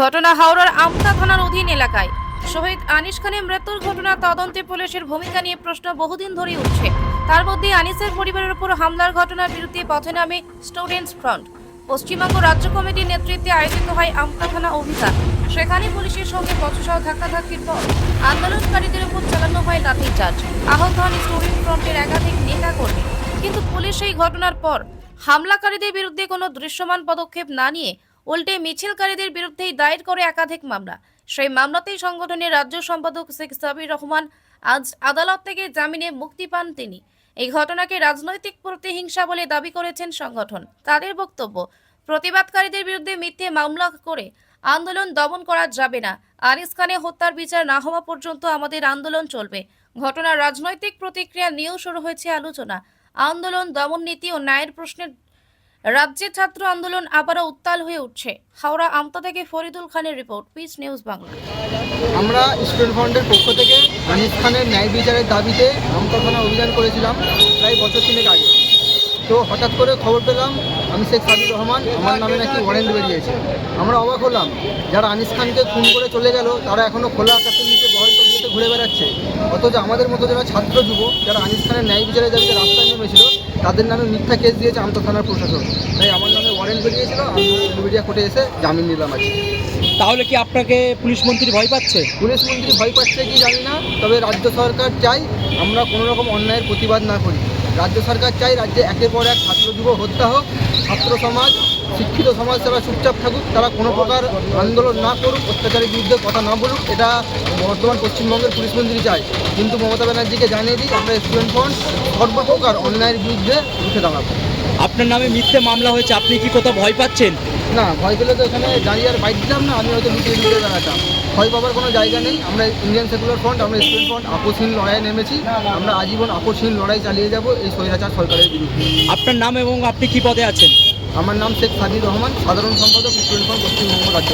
ঘটনা হাওড়ার আমতা থানার অধীন এলাকায়। শহীদ আনিস খানের মৃত্যুর ঘটনা তদন্তে পুলিশের ভূমিকা নিয়ে প্রশ্ন বহুদিন ধরেই উঠছে। তার মধ্যে আনিসের পরিবারের উপর হামলার ঘটনার বিরুদ্ধে পথে নামে স্টুডেন্টস ফ্রন্ট। পশ্চিমবঙ্গ রাজ্য কমিটির নেতৃত্বে আয়োজিত হয় আমতা থানা অভিযান। সেখানে পুলিশের সঙ্গে পথসহ ধাক্কাধাক্কির পর আন্দোলনকারীদের উপর চালানো হয় লাঠিচার্জ। আহত হন স্টুডেন্ট ফ্রন্টের একাধিক নেতা কর্মী কিন্তু পুলিশ এই ঘটনার পর হামলাকারীদের বিরুদ্ধে কোনো দৃশ্যমান পদক্ষেপ না নিয়ে উল্টে মিছিলকারীদের বিরুদ্ধেই দায়ের করে একাধিক মামলা। সেই মামলাতেই সংগঠনের রাজ্য সম্পাদক শেখ সাবির রহমান আজ আদালত থেকে জামিনে মুক্তি পান তিনি। এই ঘটনাকে রাজনৈতিক প্রতিহিংসা বলে দাবি করেছেন সংগঠন। তাদের বক্তব্য, প্রতিবাদকারীদের বিরুদ্ধে মিথ্যে মামলা করে আন্দোলন দমন করা যাবে না। আরিস খানে হত্যার বিচার না হওয়া পর্যন্ত আমাদের আন্দোলন চলবে। ঘটনার রাজনৈতিক প্রতিক্রিয়া নিয়েও শুরু হয়েছে আলোচনা। আন্দোলন দমন নীতি ও ন্যায়ের প্রশ্নের রাজ্যে ছাত্র আন্দোলন আবারও উত্তাল হয়ে উঠছে। হাওড়া আমতা থেকে ফরিদুল খানের রিপোর্ট, পিস নিউজ বাংলা। আমরা স্টুডেন্ট ফ্রন্টের পক্ষ থেকে আনিস খানের ন্যায় বিচারের দাবিতে থানা অভিযান করেছিলাম প্রায় বছর তিনেক আগে। তো হঠাৎ করে খবর পেলাম আমি শেখ সাবির রহমান আমার নামে নাকি ওয়ারেন্ট বেরিয়েছে। আমরা অবাক হলাম যারা আনিস খানকে খুন করে চলে গেল তারা এখনও খোলা আকাশের নিচে বহল তবিয়তে ঘুরে বেড়াচ্ছে। অথচ আমাদের মতো যারা ছাত্র যুব যারা আনিস খানের ন্যায় বিচারের দাবিতে রাস্তায় নেমেছিল তাদের নামে মিথ্যা কেস দিয়েছে আমতা থানার প্রশাসন। তাই আমার নামে ওয়ারেন্ট বেরিয়েছিল আমি মিডিয়া কোর্টে এসে জামিন নিলাম আজকে। তাহলে কি আপনাকে পুলিশ মন্ত্রী ভয় পাচ্ছে? পুলিশ মন্ত্রী ভয় পাচ্ছে কি জানি না তবে রাজ্য সরকার চাই আমরা কোনো রকম অন্যায়ের প্রতিবাদ না করি। রাজ্য সরকার চাই রাজ্যে একের পর এক ছাত্র যুব হত্যা হোক, ছাত্র সমাজ, শিক্ষিত সমাজ সেবা চুপচাপ থাকুক, তারা কোনো প্রকার আন্দোলন না করুক, অত্যাচারের বিরুদ্ধে কথা না বলুক, এটা বর্তমান পশ্চিমবঙ্গের পুলিশ মন্ত্রী চায়। কিন্তু মমতা ব্যানার্জিকে জানিয়ে দিই, আমরা স্টুডেন্ট ফ্রন্ট সর্বপ্রকার অন্যায়ের বিরুদ্ধে রুখে দাঁড়াবো। আপনার নামে মিথ্যে মামলা হয়েছে আপনি কি কোথাও ভয় পাচ্ছেন? না ভয় পেলে তো এখানে দাঁড়িয়ে আর বাইক দিতাম না আমি হয়তো লুকিয়ে লুকিয়ে বেড়াতাম ভয় পাবার কোনো জায়গা নেই আমরা ইন্ডিয়ান সেকুলার ফ্রন্ট আমরা স্টুডেন্ট ফ্রন্ট আপোষহীন লড়াইয়ে নেমেছি আমরা আজীবন আপোষহীন লড়াই চালিয়ে যাব এই স্বৈরাচার সরকারের বিরুদ্ধে। আপনার নাম এবং আপনি কি পদে আছেন? আমার নাম শেখ সাজিদ রহমান সাধারণ সম্পাদক স্টুডেন্ট ফ্রন্ট পশ্চিমবঙ্গ রাজ্য।